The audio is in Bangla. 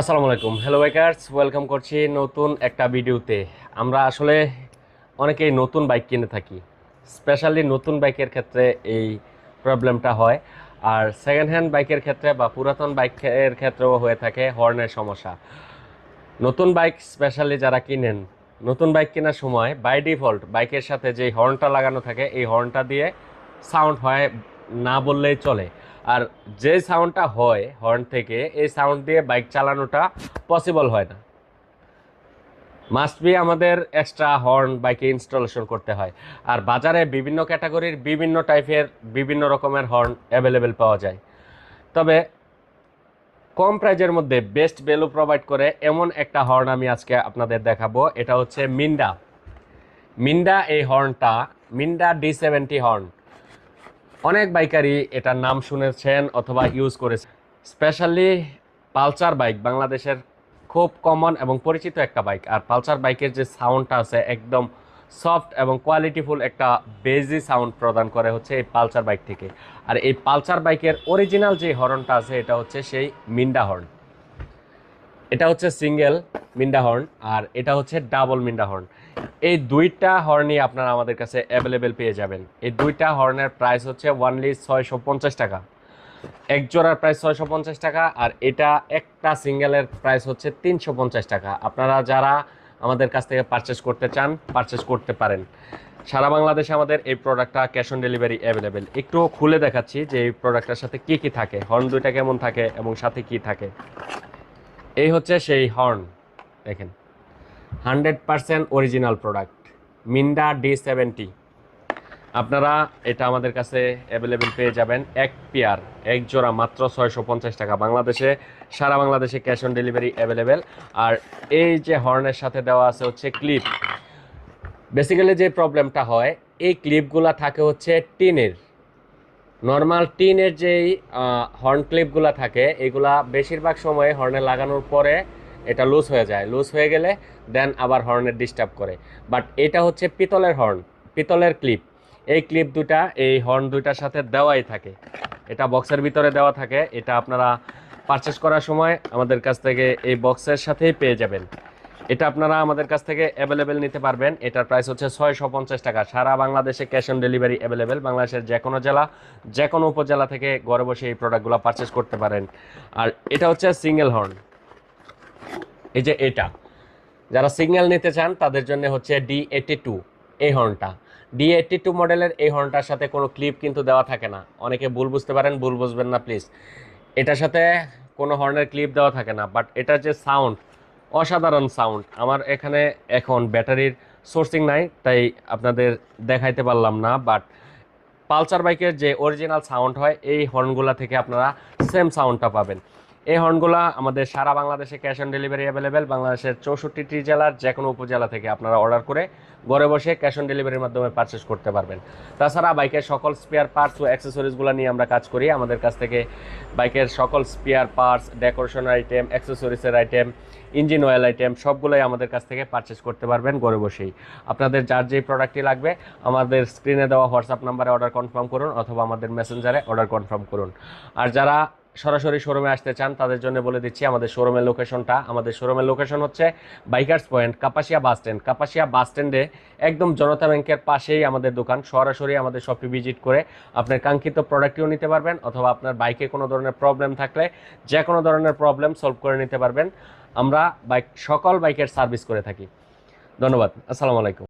আসসালামু আলাইকুম। হ্যালো বাইকার্স ওয়েলকাম করছি নতুন একটা ভিডিওতে। আমরা আসলে অনেকেই নতুন বাইক কিনে থাকি। স্পেশালি নতুন বাইকের ক্ষেত্রে এই প্রবলেমটা হয়। আর সেকেন্ড হ্যান্ড বাইকের ক্ষেত্রে বা পুরাতন বাইকের ক্ষেত্রেও হয়ে থাকে হর্নের সমস্যা। নতুন বাইক স্পেশালি যারা কিনেন, নতুন বাইক কেনার সময় বাই ডিফল্ট বাইকের সাথে যে হর্নটা লাগানো থাকে, এই হর্নটা দিয়ে সাউন্ড হয় না বললেই চলে। আর যে সাউন্ডটা হয় হর্ন থেকে, এই সাউন্ড দিয়ে বাইক চালানোটা পসিবল হয় না। মাস্ট বি আমাদের এক্সট্রা হর্ন বাইকে ইনস্টলেশন করতে হয়। আর বাজারে বিভিন্ন ক্যাটাগরির বিভিন্ন টাইপের বিভিন্ন রকমের হর্ন অ্যাভেলেবেল পাওয়া যায়। তবে কম প্রাইজের মধ্যে বেস্ট ভ্যালু প্রোভাইড করে এমন একটা হর্ন আমি আজকে আপনাদের দেখাবো। এটা হচ্ছে মিন্ডা মিন্ডা এই হর্নটা মিন্ডা ডি সেভেন্টি হর্ন অনেক বাইকারই এটার নাম শুনেছেন অথবা ইউজ করেছেন। স্পেশালি পালসার বাইক, বাংলাদেশের খুব কমন এবং পরিচিত একটা বাইক। আর পালসার বাইকের যে সাউন্ডটা আছে, একদম সফট এবং কোয়ালিটিফুল একটা বেজি সাউন্ড প্রদান করে হচ্ছে এই পালসার বাইক থেকে। আর এই পালসার বাইকের অরিজিনাল যে হর্নটা আছে, এটা হচ্ছে সেই মিন্ডা হর্ন। এটা হচ্ছে সিঙ্গেল মিন্ডা হর্ন, আর এটা হচ্ছে ডাবল মিন্ডা হর্ন। এই দুইটা হর্নই আপনারা আমাদের কাছে অ্যাভেলেবেল পেয়ে যাবেন। এই দুইটা হর্নের প্রাইস হচ্ছে ওয়ানলি ছয়শো পঞ্চাশ টাকা। এক জোড়ার প্রাইস ছয়শো পঞ্চাশ টাকা আর এটা একটা সিঙ্গেলের প্রাইস হচ্ছে তিনশো পঞ্চাশ টাকা। আপনারা যারা আমাদের কাছ থেকে পারচেস করতে চান পারচেস করতে পারেন। সারা বাংলাদেশে আমাদের এই প্রোডাক্টটা ক্যাশ অন ডেলিভারি অ্যাভেলেবেল একটু খুলে দেখাচ্ছি যে এই প্রোডাক্টটার সাথে কি কি থাকে হর্ন দুইটা কেমন থাকে এবং সাথে কি থাকে। এই হচ্ছে সেই হর্ন দেখেন। Hundred percent original product, Minda D seventy. আপনারা এটা আমাদের কাছে অ্যাভেলেবেল পেয়ে যাবেন এক পেয়ার, এক জোড়া মাত্র ছয়শো পঞ্চাশ টাকা। বাংলাদেশে, সারা বাংলাদেশে ক্যাশ অন ডেলিভারি অ্যাভেলেবেল আর এই যে হর্নের সাথে দেওয়া আছে হচ্ছে ক্লিপ বেসিক্যালি যে প্রবলেমটা হয়, এই ক্লিপগুলা থাকে হচ্ছে টিনের। নর্মাল টিনের যেই হর্ন ক্লিপগুলো থাকে, এগুলা বেশিরভাগ সময়ে হর্নে লাগানোর পরে এটা লুজ হয়ে যায়। লুজ হয়ে গেলে দেন আবার হর্নের ডিস্টার্ব করে। বাট এটা হচ্ছে পিতলের হর্ন পিতলের ক্লিপ এই ক্লিপ দুটা, এই হর্ন দুইটার সাথে দেওয়াই থাকে। এটা বক্সের ভিতরে দেওয়া থাকে। এটা আপনারা পারচেস করার সময় আমাদের কাছ থেকে এই বক্সের সাথেই পেয়ে যাবেন। এটা আপনারা আমাদের কাছ থেকে অ্যাভেলেবেল নিতে পারবেন। এটার প্রাইস হচ্ছে ছয়শো পঞ্চাশ টাকা। সারা বাংলাদেশে ক্যাশ অন ডেলিভারি অ্যাভেলেবেল বাংলাদেশের যে কোনো জেলা যে কোনো উপজেলা থেকে ঘরে বসে এই প্রোডাক্টগুলো পারচেস করতে পারেন। আর এটা হচ্ছে সিঙ্গেল হর্ন এই যে এটা, যারা সিগন্যাল নিতে চান, তাদের জন্য হচ্ছে ডি এইটি টু এই হর্নটা ডি এইটি টু মডেলের এই হর্নটার সাথে কোনো ক্লিপ কিন্তু দেওয়া থাকে না। অনেকে ভুল বুঝতে পারেন, ভুল বুঝবেন না প্লিজ এটার সাথে কোনো হর্নের ক্লিপ দেওয়া থাকে না বাট এটার যে সাউন্ড অসাধারণ সাউন্ড আমার এখানে এখন ব্যাটারির সোর্সিং নাই, তাই আপনাদের দেখাইতে পারলাম না বাট পালসার বাইকের যে অরিজিনাল সাউন্ড হয়, এই হর্নগুলা থেকে আপনারা সেম সাউন্ডটা পাবেন। এই হর্নগুলা আমাদের সারা বাংলাদেশে ক্যাশ অন ডেলিভারি অ্যাভেলেবেল বাংলাদেশের চৌষট্টিটি জেলার যে কোনো উপজেলা থেকে আপনারা অর্ডার করে ঘরে বসে ক্যাশ অন ডেলিভারির মাধ্যমে পারচেস করতে পারবেন। তাছাড়া বাইকের সকল স্পেয়ার পার্টস ও অ্যাক্সেসরিজগুলো নিয়ে আমরা কাজ করি। আমাদের কাছ থেকে বাইকের সকল স্পেয়ার পার্টস ডেকোরেশন আইটেম অ্যাক্সেসরিজের আইটেম ইঞ্জিন অয়েল আইটেম সবগুলোই আমাদের কাছ থেকে পারচেস করতে পারবেন ঘরে বসেই। আপনাদের যার যেই প্রোডাক্টটি লাগবে, আমাদের স্ক্রিনে দেওয়া হোয়াটসঅ্যাপ নাম্বারে অর্ডার কনফার্ম করুন অথবা আমাদের মেসেঞ্জারে অর্ডার কনফার্ম করুন। আর যারা সরাসরি শোরুমে আসতে চান, তাদের জন্য বলে দিচ্ছি আমাদের শোরুমের লোকেশনটা। আমাদের শোরুমের লোকেশন হচ্ছে bikers point, Kapasia bus stand. Kapasia bus স্ট্যান্ডে একদম জনতা ব্যাংকের পাশেই আমাদের দোকান। সরাসরি আমাদের শপে ভিজিট করে আপনার কাঙ্ক্ষিত প্রোডাক্টটিও নিতে পারবেন, অথবা আপনার বাইকে কোনো ধরনের প্রবলেম থাকলে যে কোনো ধরনের প্রবলেম সলভ করে নিতে পারবেন। আমরা বাইক সকল বাইকের সার্ভিস করে থাকি। ধন্যবাদ। আসসালামু আলাইকুম।